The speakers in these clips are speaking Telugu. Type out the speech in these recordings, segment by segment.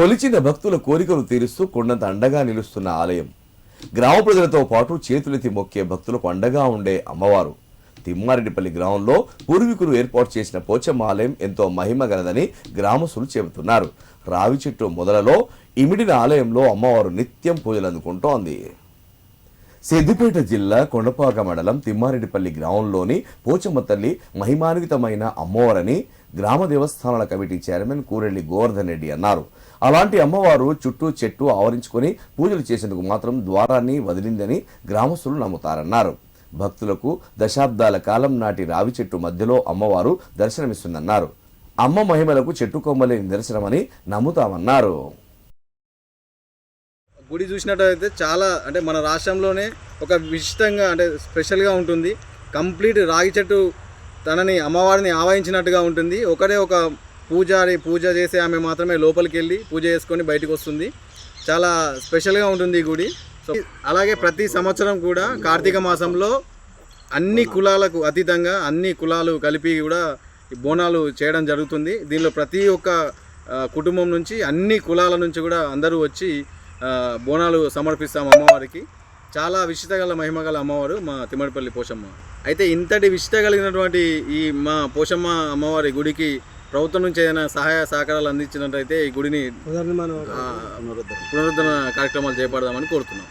కొలిచిన భక్తుల కోరికలు తీరుస్తూ కొండంత అండగా నిలుస్తున్న ఆలయం. గ్రామ ప్రజలతో పాటు చేతులెత్తి మొక్కే భక్తులకు అండగా ఉండే అమ్మవారు. తిమ్మారెడ్డిపల్లి గ్రామంలో పూర్వీకులు ఏర్పాటు చేసిన పోచమ్మ ఆలయం ఎంతో మహిమ గలదని గ్రామస్తులు చెబుతున్నారు. రావి చెట్టు మొదలలో ఇమిడిన ఆలయంలో అమ్మవారు నిత్యం పూజలు అందుకుంటోంది సిద్దిపేట జిల్లా కొండపాక మండలం తిమ్మారెడ్డిపల్లి గ్రామంలోని పోచమ్మ తల్లి మహిమాన్వితమైన అమ్మవారని గ్రామ దేవస్థానాల కమిటీ చైర్మన్ కూరెళ్ళి గోవర్ధన్ రెడ్డి అన్నారు. అలాంటి అమ్మవారు చుట్టూ చెట్టు ఆవరించుకొని పూజలు చేసేందుకు మాత్రం ద్వారాన్ని వదిలిందని గ్రామస్తులు నమ్ముతారన్నారు. భక్తులకు దశాబ్దాల కాలం నాటి రావి చెట్టు మధ్యలో అమ్మవారు దర్శనమిస్తుందన్నారు. అమ్మ మహిమలకు చెట్టు కొమ్మలే నిదర్శనమని నమ్ముతామన్నారు. గుడి చూసినట్టయితే చాలా అంటే మన రాష్ట్రంలోనే ఒక విశిష్టంగా అంటే స్పెషల్గా ఉంటుంది. కంప్లీట్ రాగి చెట్టు తనని అమ్మవారిని ఆవాహించినట్టుగా ఉంటుంది. ఒకటే ఒక పూజారి పూజ చేసే ఆమె మాత్రమే లోపలికి వెళ్ళి పూజ చేసుకొని బయటకు వస్తుంది. చాలా స్పెషల్గా ఉంటుంది ఈ గుడి. సో అలాగే ప్రతి సంవత్సరం కూడా కార్తీక మాసంలో అన్ని కులాలకు అతీతంగా అన్ని కులాలు కలిపి కూడా బోనాలు చేయడం జరుగుతుంది. దీనిలో ప్రతి ఒక్క కుటుంబం నుంచి అన్ని కులాల నుంచి కూడా అందరూ వచ్చి బోనాలు సమర్పిస్తాం అమ్మవారికి. చాలా విశిష్ట గల మహిమ గల అమ్మవారు మా తిమ్మడిపల్లి పోషమ్మ. అయితే ఇంతటి విశిష్ట కలిగినటువంటి ఈ మా పోషమ్మ అమ్మవారి గుడికి ప్రభుత్వం నుంచి ఏదైనా సహాయ సహకారాలు అందించినట్టయితే ఈ గుడిని పునరుద్ధరణ కార్యక్రమాలు చేపడదామని కోరుతున్నాం.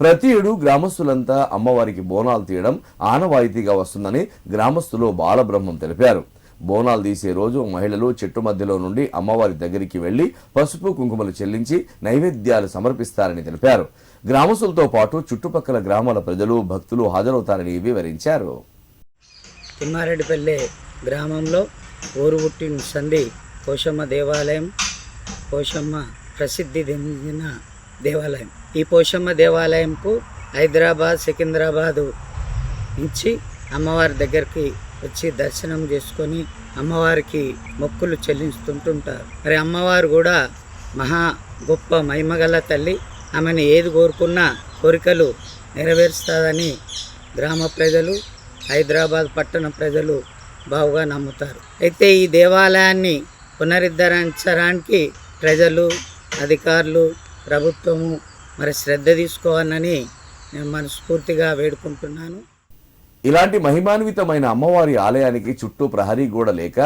ప్రతి ఏడు గ్రామస్తులంతా అమ్మవారికి బోనాలు తీయడం ఆనవాయితీగా వస్తుందని గ్రామస్తులు బాలబ్రహ్మం తెలిపారు. బోనాలు తీసే రోజు మహిళలు చెట్టు మధ్యలో నుండి అమ్మవారి దగ్గరికి వెళ్ళి పసుపు కుంకుమలు చెల్లించి నైవేద్యాలు సమర్పిస్తారని తెలిపారు. గ్రామస్తులతో పాటు చుట్టుపక్కల గ్రామాల ప్రజలు భక్తులు హాజరవుతారని వివరించారు. తిమ్మారెడ్డిపల్లి గ్రామంలో ఊరు పుట్టిన సంధి పోషమ్మ దేవాలయం పోషమ్మ ప్రసిద్ధి చెందిన దేవాలయం. ఈ పోషమ్మ దేవాలయంకు హైదరాబాద్ సికింద్రాబాదు నుంచి అమ్మవారి దగ్గరికి వచ్చి దర్శనం చేసుకొని అమ్మవారికి మొక్కులు చెల్లిస్తుంటుంటారు మరి అమ్మవారు కూడా మహా గొప్ప మహిమగల తల్లి. ఆమెను ఏది కోరుకున్నా కోరికలు నెరవేరుస్తుందని గ్రామ ప్రజలు హైదరాబాద్ పట్టణ ప్రజలు బావుగా నమ్ముతారు. అయితే ఈ దేవాలయాన్ని పునరుద్ధరించడానికి ప్రజలు అధికారులు ప్రభుత్వము మరి శ్రద్ధ తీసుకోవాలని నేను మనస్ఫూర్తిగా వేడుకుంటున్నాను. ఇలాంటి మహిమాన్వితమైన అమ్మవారి ఆలయానికి చుట్టూ ప్రహరీ గోడ లేక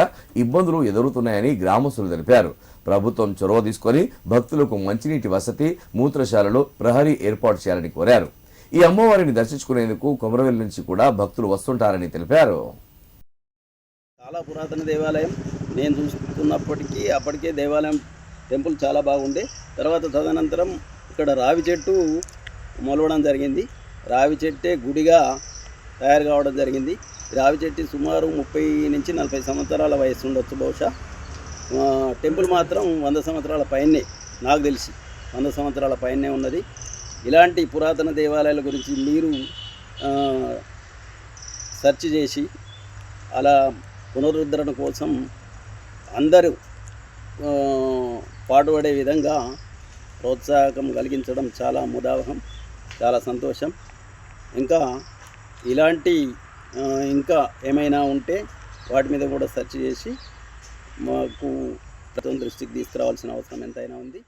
ఇబ్బందులు ఎదురుతున్నాయని గ్రామస్తులు తెలిపారు. ప్రభుత్వం చొరవ తీసుకొని భక్తులకు మంచినీటి వసతి మూత్రశాలలు ప్రహరీ ఏర్పాటు చేయాలని కోరారు. ఈ అమ్మవారిని దర్శించుకునేందుకు కొమరవెల్లి నుంచి కూడా భక్తులు వస్తుంటారని తెలిపారు. చాలా పురాతన దేవాలయం. నేను చూస్తున్నప్పటికీ అప్పటికే దేవాలయం టెంపుల్ చాలా బాగుండే. తర్వాత తదనంతరం ఇక్కడ రావి చెట్టు మొలవడం జరిగింది. రావి చెట్టే గుడిగా తయారు కావడం జరిగింది. రావి చెట్టు సుమారు ముప్పై నుంచి నలభై సంవత్సరాల వయసు ఉండొచ్చు బహుశా. టెంపుల్ మాత్రం వంద సంవత్సరాల పైనే నాకు తెలిసి వంద సంవత్సరాల పైనే ఉన్నది. ఇలాంటి పురాతన దేవాలయాల గురించి మీరు సెర్చ్ చేసి అలా పునరుద్ధరణ కోసం అందరూ పాటుపడే విధంగా ప్రోత్సాహకం కలిగించడం చాలా ముదావహం చాలా సంతోషం. ఇంకా ఇలాంటి ఇంకా ఏమైనా ఉంటే వాటి మీద కూడా సెర్చ్ చేసి మాకు ప్రతి దృష్టికి తీసుకురావాల్సిన అవసరం ఎంతైనా ఉంది.